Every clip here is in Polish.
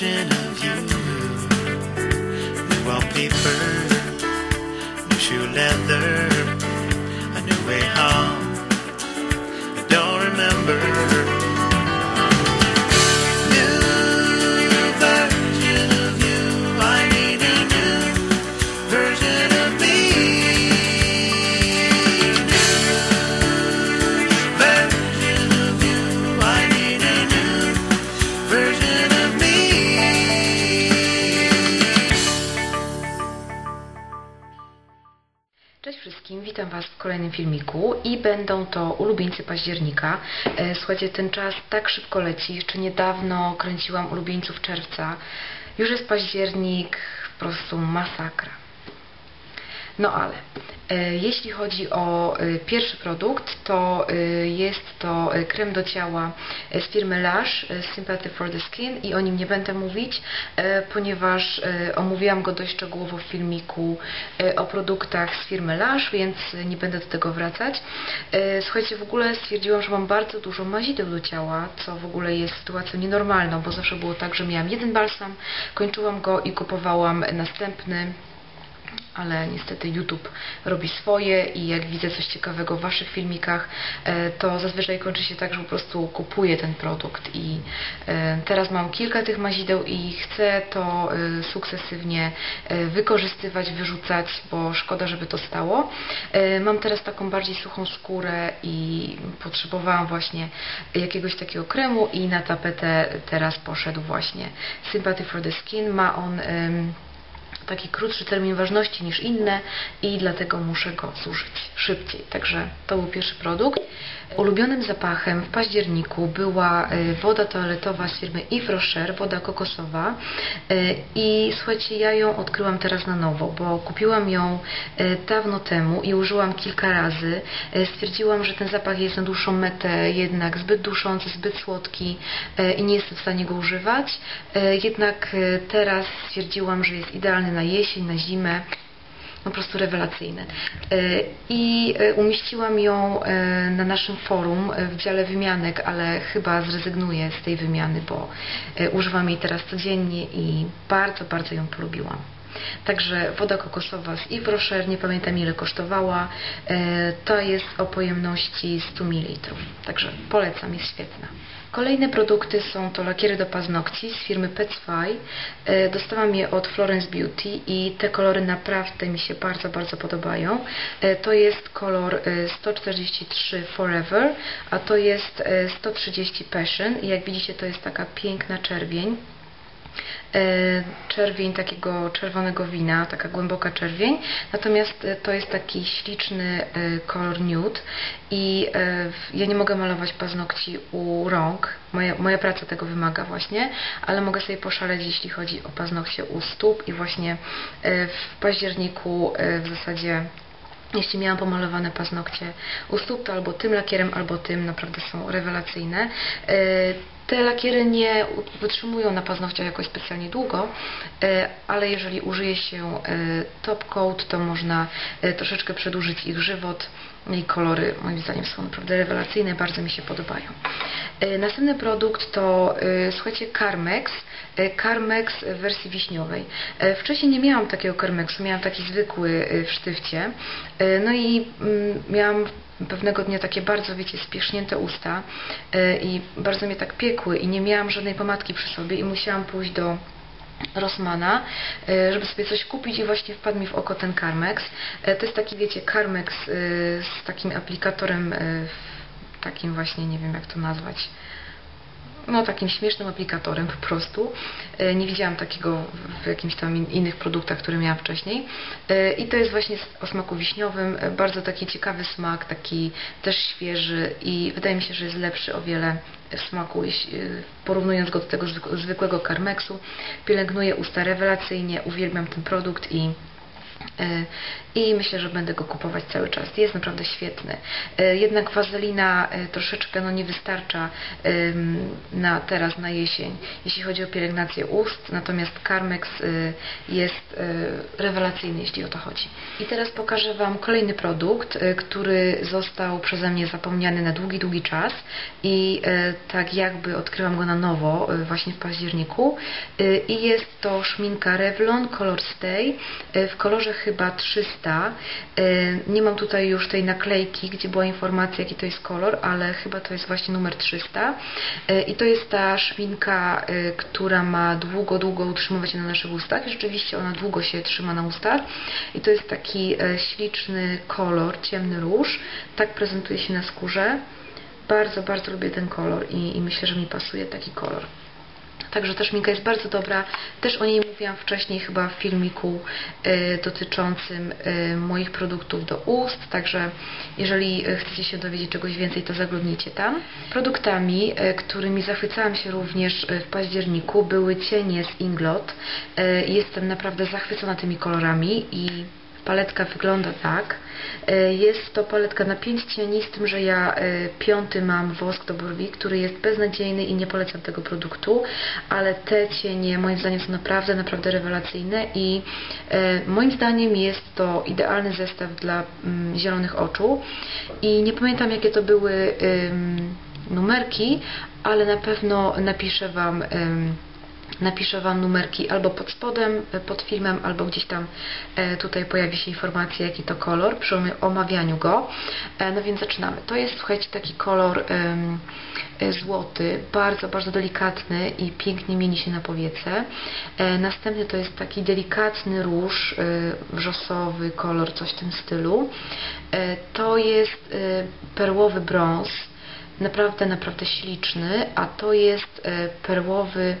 version of you. New wallpaper, new shoe leather, wszystkim, witam Was w kolejnym filmiku i będą to ulubieńcy października. E, Słuchajcie, ten czas tak szybko leci, jeszcze niedawno kręciłam ulubieńców czerwca. Już jest październik, po prostu masakra. No ale e, jeśli chodzi o e, pierwszy produkt, to e, jest to krem do ciała z firmy Lush, Sympathy for the Skin i o nim nie będę mówić, ponieważ omówiłam go dość szczegółowo w filmiku o produktach z firmy Lush, więc nie będę do tego wracać. Słuchajcie, w ogóle stwierdziłam, że mam bardzo dużo mazideł do ciała, co w ogóle jest sytuacją nienormalną, bo zawsze było tak, że miałam jeden balsam, kończyłam go i kupowałam następny ale niestety YouTube robi swoje i jak widzę coś ciekawego w Waszych filmikach, e, to zazwyczaj kończy się tak, że po prostu kupuję ten produkt i e, teraz mam kilka tych mazideł i chcę to e, sukcesywnie wykorzystywać, wyrzucać, bo szkoda, żeby to stało. Mam teraz taką bardziej suchą skórę i potrzebowałam właśnie jakiegoś takiego kremu i na tapetę teraz poszedł właśnie Sympathy for the Skin. Ma on taki krótszy termin ważności niż inne i dlatego muszę go zużyć szybciej. Także to był pierwszy produkt. Ulubionym zapachem w październiku była y, woda toaletowa z firmy Yves Rocher, woda kokosowa Y, i słuchajcie, ja ją odkryłam teraz na nowo, bo kupiłam ją y, dawno temu i użyłam kilka razy. Stwierdziłam, że ten zapach jest na dłuższą metę jednak zbyt duszący, zbyt słodki i nie jestem w stanie go używać. Jednak teraz stwierdziłam, że jest idealny na jesień, na zimę po prostu rewelacyjny. Y, I y, umieściłam ją y, na naszym forum w dziale wymianek, ale chyba zrezygnuję z tej wymiany, bo używam jej teraz codziennie i bardzo, bardzo ją polubiłam. Także woda kokosowa z Yves nie pamiętam ile kosztowała, to jest o pojemności 100 ml. Także polecam, jest świetna. Kolejne produkty są to lakiery do paznokci z firmy Petsfy. E, Dostałam je od Florence Beauty i te kolory naprawdę mi się bardzo, bardzo podobają. E, To jest kolor e, 143 Forever, a to jest e, 130 Passion jak widzicie to jest taka piękna czerwień. Czerwień takiego czerwonego wina, taka głęboka czerwień, natomiast e, to jest taki śliczny e, kolor nude. I e, ja nie mogę malować paznokci u rąk, moja, moja praca tego wymaga właśnie, ale mogę sobie poszaleć jeśli chodzi o paznokcie u stóp. I właśnie w październiku w zasadzie jeśli miałam pomalowane paznokcie u stóp, to albo tym lakierem, albo tym, naprawdę są rewelacyjne. Te lakiery nie wytrzymują na paznokciach jakoś specjalnie długo, e, ale jeżeli użyje się e, top coat, to można e, troszeczkę przedłużyć ich żywot. No I kolory moim zdaniem są naprawdę rewelacyjne, bardzo mi się podobają. Następny produkt to, słuchajcie, Carmex. Carmex w wersji wiśniowej. Wcześniej nie miałam takiego Carmexu, miałam taki zwykły w sztywcie. No i mm, miałam pewnego dnia takie bardzo, wiecie, spiesznięte usta e, i bardzo mnie tak piekły i nie miałam żadnej pomadki przy sobie i musiałam pójść do Rossmana, e, żeby sobie coś kupić i właśnie wpadł mi w oko ten Carmex. E, To jest taki, wiecie, Carmex z takim aplikatorem, takim właśnie, nie wiem jak to nazwać, no takim śmiesznym aplikatorem po prostu. E, Nie widziałam takiego w jakimś tam in- innych produktach, które miałam wcześniej. E, I to jest właśnie o smaku wiśniowym, e, bardzo taki ciekawy smak, taki też świeży i wydaje mi się, że jest lepszy o wiele w smaku, porównując go do tego zwyk- zwykłego Carmexu. Pielęgnuje usta rewelacyjnie, uwielbiam ten produkt i i myślę, że będę go kupować cały czas. Jest naprawdę świetny. E, Jednak wazelina e, troszeczkę no, nie wystarcza na teraz, na jesień, jeśli chodzi o pielęgnację ust, natomiast Carmex e, jest e, rewelacyjny, jeśli o to chodzi. I teraz pokażę Wam kolejny produkt, e, który został przeze mnie zapomniany na długi, długi czas i e, tak jakby odkryłam go na nowo e, właśnie w październiku E, i jest to szminka Revlon Color Stay e, w kolorze chyba 300. E, Nie mam tutaj już tej naklejki, gdzie była informacja jaki to jest kolor, ale chyba to jest właśnie numer 300 E, i to jest ta szminka, e, która ma długo, długo utrzymywać się na naszych ustach rzeczywiście ona długo się trzyma na ustach i to jest taki śliczny kolor, ciemny róż, tak prezentuje się na skórze. Bardzo, bardzo lubię ten kolor i, i myślę, że mi pasuje taki kolor. Także ta szminka jest bardzo dobra. Też o niej mówiłam wcześniej chyba w filmiku e, dotyczącym e, moich produktów do ust. Także jeżeli e, chcecie się dowiedzieć czegoś więcej, to zaglądnijcie tam. Produktami, e, którymi zachwycałam się również e, w październiku były cienie z Inglot. E, Jestem naprawdę zachwycona tymi kolorami i Paletka wygląda tak. E, Jest to paletka na 5 cieni, z tym, że ja e, piąty mam wosk do brwi, który jest beznadziejny i nie polecam tego produktu, ale te cienie moim zdaniem są naprawdę, naprawdę rewelacyjne i e, moim zdaniem jest to idealny zestaw dla mm, zielonych oczu i nie pamiętam jakie to były numerki, ale na pewno napiszę Wam napiszę Wam numerki albo pod spodem, e, pod filmem, albo gdzieś tam e, tutaj pojawi się informacja, jaki to kolor przy omawianiu go. E, no więc zaczynamy. To jest, słuchajcie, taki kolor złoty, bardzo, bardzo delikatny i pięknie mieni się na powiece. Następny to jest taki delikatny róż, wrzosowy kolor, coś w tym stylu. To jest perłowy brąz, naprawdę, naprawdę śliczny, a to jest e, perłowy,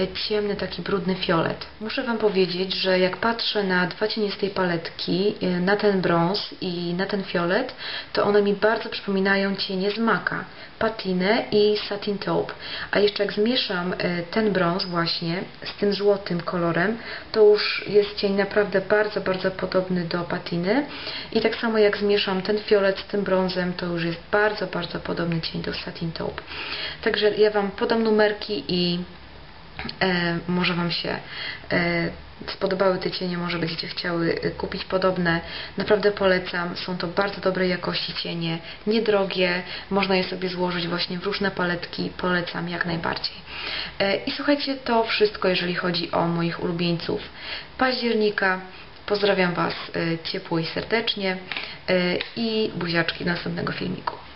e, ciemny, taki brudny fiolet. Muszę Wam powiedzieć, że jak patrzę na dwa cienie z tej paletki, e, na ten brąz i na ten fiolet, to one mi bardzo przypominają cienie z Maka, patinę i satin taupe. A jeszcze jak zmieszam e, ten brąz właśnie z tym złotym kolorem, to już jest cień naprawdę bardzo, bardzo podobny do patiny. I tak samo jak zmieszam ten fiolet z tym brązem, to już jest bardzo, bardzo podobny cień do satin taupe. Także ja Wam podam numerki i może Wam się e, spodobały te cienie, może będziecie chciały e, kupić podobne. Naprawdę polecam, są to bardzo dobrej jakości cienie, niedrogie, można je sobie złożyć właśnie w różne paletki, polecam jak najbardziej. E, I słuchajcie, to wszystko jeżeli chodzi o moich ulubieńców października. Pozdrawiam Was e, ciepło i serdecznie e, i buziaczki do następnego filmiku.